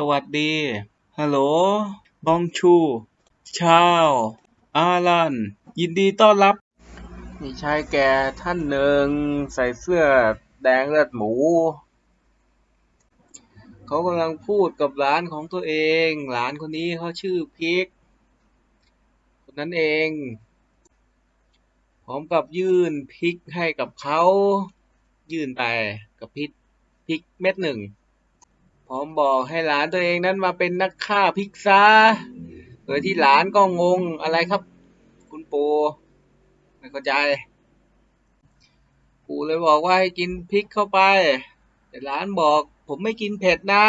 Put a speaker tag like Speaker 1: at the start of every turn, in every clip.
Speaker 1: สวัสดี ฮัลโหล บองชู ชาว อาลัน ยินดีต้อนรับ มีชายแก่ท่านหนึ่งใส่เสื้อแดงเลือดหมู เขากำลังพูดกับหลานของตัวเอง หลานคนนี้เขาชื่อพิก คนนั้นเอง พร้อมกับยื่นพริกให้กับเขา ยื่นไปกับพริกพริกเม็ดหนึ่ง พร้อมบอกให้หลานตัวเองนั้นมาเป็นนักฆ่าพิกซะโดยที่หลานก็งงอะไรครับ คุณปู่ไม่เข้าใจ ปู่เลยบอกว่าให้กินพริกเข้าไป แต่หลานบอก ผมไม่กินเผ็ดนะ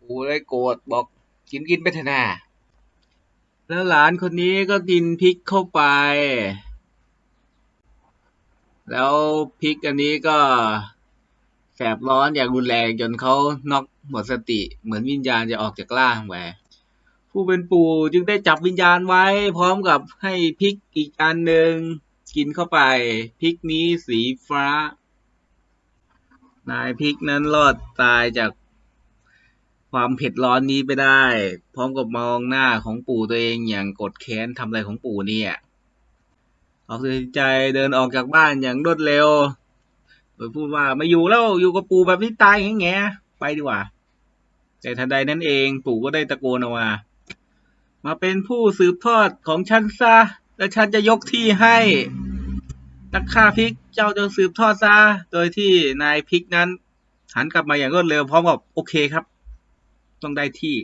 Speaker 1: ปู่เลยโกรธบอกกินกินไปเถอะนะแล้วหลานคนนี้ก็กินพริกเข้าไป แล้วพริกอันนี้ก็ แสบร้อนอย่างรุนแรงจนเขาน็อกหมดสติ เหมือนวิญญาณจะออกจากร่างไปผู้เป็นปู่จึงได้จับวิญญาณไว้ พร้อมกับให้พริกอีกอันหนึ่งกินเข้าไปพริกนี้สีฟ้า นายพริกนั้นรอดตายจากความเผ็ดร้อนนี้ไปได้ พร้อมกับมองหน้าของปู่ตัวเองอย่างกดแค้นทำอะไรของปู่เนี่ยออกสินใจเดินออกจากบ้านอย่างรวดเร็ว โดยพูดว่าไม่อยู่แล้วอยู่กับปู่แบบนี้ตายแง่แงไปดีกว่า แต่ทันใดนั้นเอง ปู่ก็ได้ตะโกนออกมามาเป็นผู้สืบทอดของฉันซะและฉันจะยกที่ให้นักฆ่าพิกเจ้าจงสืบทอดซะโดยที่นายพิกนั้นหันกลับมาอย่างรวดเร็วพร้อมกับโอเคครับ ต้องได้ที่